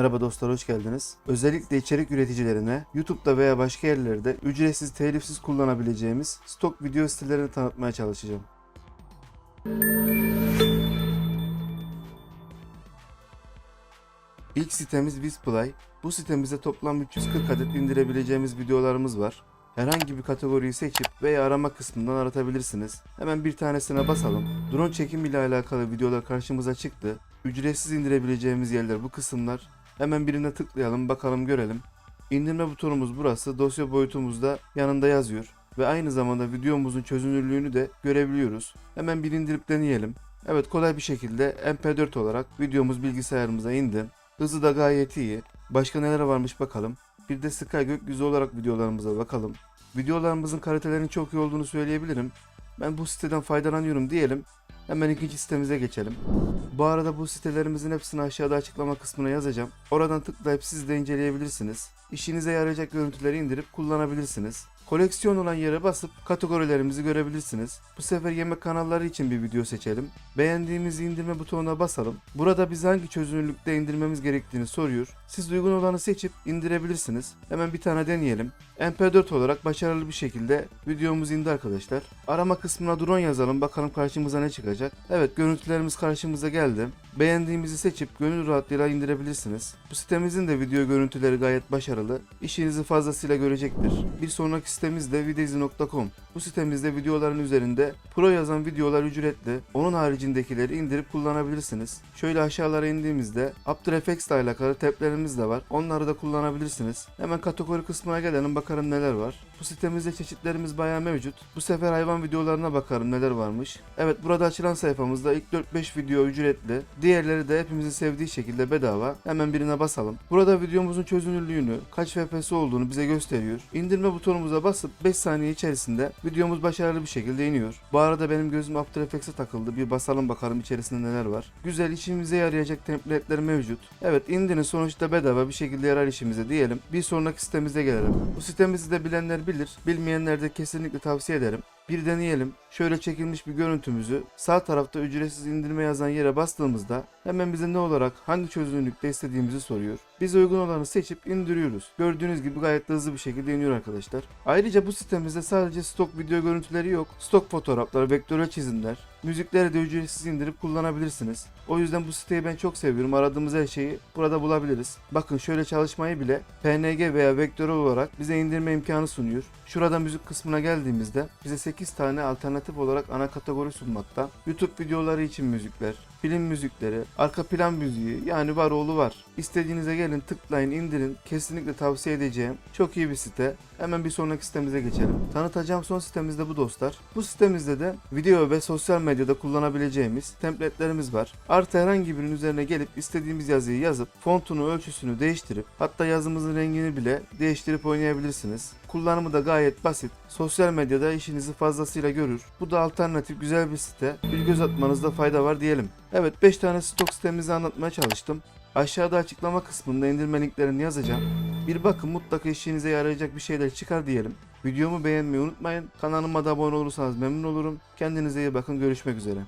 Merhaba dostlar hoş geldiniz. Özellikle içerik üreticilerine YouTube'da veya başka yerlerde ücretsiz, telifsiz kullanabileceğimiz stok video sitelerini tanıtmaya çalışacağım. İlk sitemiz Visplay. Bu sitemizde toplam 340 adet indirebileceğimiz videolarımız var. Herhangi bir kategoriyi seçip veya arama kısmından aratabilirsiniz. Hemen bir tanesine basalım. Drone çekim ile alakalı videolar karşımıza çıktı. Ücretsiz indirebileceğimiz yerler bu kısımlar. Hemen birine tıklayalım bakalım görelim. İndirme butonumuz burası. Dosya boyutumuz da yanında yazıyor. Ve aynı zamanda videomuzun çözünürlüğünü de görebiliyoruz. Hemen bir indirip deneyelim. Evet kolay bir şekilde MP4 olarak videomuz bilgisayarımıza indi. Hızı da gayet iyi. Başka neler varmış bakalım. Bir de Sky gökyüzü olarak videolarımıza bakalım. Videolarımızın kalitelerinin çok iyi olduğunu söyleyebilirim. Ben bu siteden faydalanıyorum diyelim. Hemen ikinci sitemize geçelim. Bu arada bu sitelerimizin hepsini aşağıda açıklama kısmına yazacağım. Oradan tıklayıp siz de inceleyebilirsiniz. İşinize yarayacak görüntüleri indirip kullanabilirsiniz. Koleksiyon olan yere basıp kategorilerimizi görebilirsiniz. Bu sefer yemek kanalları için bir video seçelim. Beğendiğimiz indirme butonuna basalım. Burada bize hangi çözünürlükte indirmemiz gerektiğini soruyor. Siz uygun olanı seçip indirebilirsiniz. Hemen bir tane deneyelim. MP4 olarak başarılı bir şekilde videomuz indi arkadaşlar. Arama kısmına drone yazalım bakalım karşımıza ne çıkacak. Evet görüntülerimiz karşımıza geldi. Beğendiğimizi seçip gönül rahatlığıyla indirebilirsiniz. Bu sitemizin de video görüntüleri gayet başarılı. İşinizi fazlasıyla görecektir. Bir sonraki sitemiz de videzi.com. Bu sitemizde videoların üzerinde pro yazan videolar ücretli. Onun haricindekileri indirip kullanabilirsiniz. Şöyle aşağılara indiğimizde After Effects ile alakalı tablerimiz de var. Onları da kullanabilirsiniz. Hemen kategori kısmına gelelim bakalım neler var. Bu sitemizde çeşitlerimiz bayağı mevcut. Bu sefer hayvan videolarına bakarım neler varmış. Evet burada açılan sayfamızda ilk 4-5 video ücretli. Diğerleri de hepimizin sevdiği şekilde bedava. Hemen birine basalım. Burada videomuzun çözünürlüğünü, kaç FPS olduğunu bize gösteriyor. İndirme butonumuza basıp 5 saniye içerisinde videomuz başarılı bir şekilde iniyor. Bu arada benim gözüm After Effects'e takıldı. Bir basalım bakalım içerisinde neler var. Güzel işimize yarayacak template'ler mevcut. Evet indirin sonuçta bedava bir şekilde yarar işimize diyelim. Bir sonraki sitemize gelelim. Bu sitemizi de bilenler bilir. Bilmeyenler de kesinlikle tavsiye ederim. Bir deneyelim. Şöyle çekilmiş bir görüntümüzü sağ tarafta ücretsiz indirme yazan yere bastığımızda hemen bize ne olarak hangi çözünürlükte istediğimizi soruyor. Biz uygun olanı seçip indiriyoruz. Gördüğünüz gibi gayet hızlı bir şekilde iniyor arkadaşlar. Ayrıca bu sitemizde sadece stok video görüntüleri yok. Stok fotoğraflar, vektörel çizimler, müzikleri de ücretsiz indirip kullanabilirsiniz. O yüzden bu siteyi ben çok seviyorum. Aradığımız her şeyi burada bulabiliriz. Bakın şöyle çalışmayı bile PNG veya vektörel olarak bize indirme imkanı sunuyor. Şurada müzik kısmına geldiğimizde bize 8 tane alternatif olarak ana kategori sunmakta. YouTube videoları için müzikler, film müzikleri, arka plan müziği yani var oğlu var. İstediğinize gelin tıklayın indirin. Kesinlikle tavsiye edeceğim. Çok iyi bir site. Hemen bir sonraki sitemize geçelim. Tanıtacağım son sitemiz de bu dostlar. Bu sitemizde de video ve sosyal medyada kullanabileceğimiz template'lerimiz var. Artı herhangi birinin üzerine gelip istediğimiz yazıyı yazıp fontunu ölçüsünü değiştirip hatta yazımızın rengini bile değiştirip oynayabilirsiniz. Kullanımı da gayet basit. Sosyal medyada işinizi fazlasıyla görür. Bu da alternatif güzel bir site. Bir göz atmanızda fayda var diyelim. Evet 5 tane stok sitemizi anlatmaya çalıştım. Aşağıda açıklama kısmında indirme linklerini yazacağım. Bir bakın mutlaka işinize yarayacak bir şeyler çıkar diyelim. Videomu beğenmeyi unutmayın. Kanalıma da abone olursanız memnun olurum. Kendinize iyi bakın. Görüşmek üzere.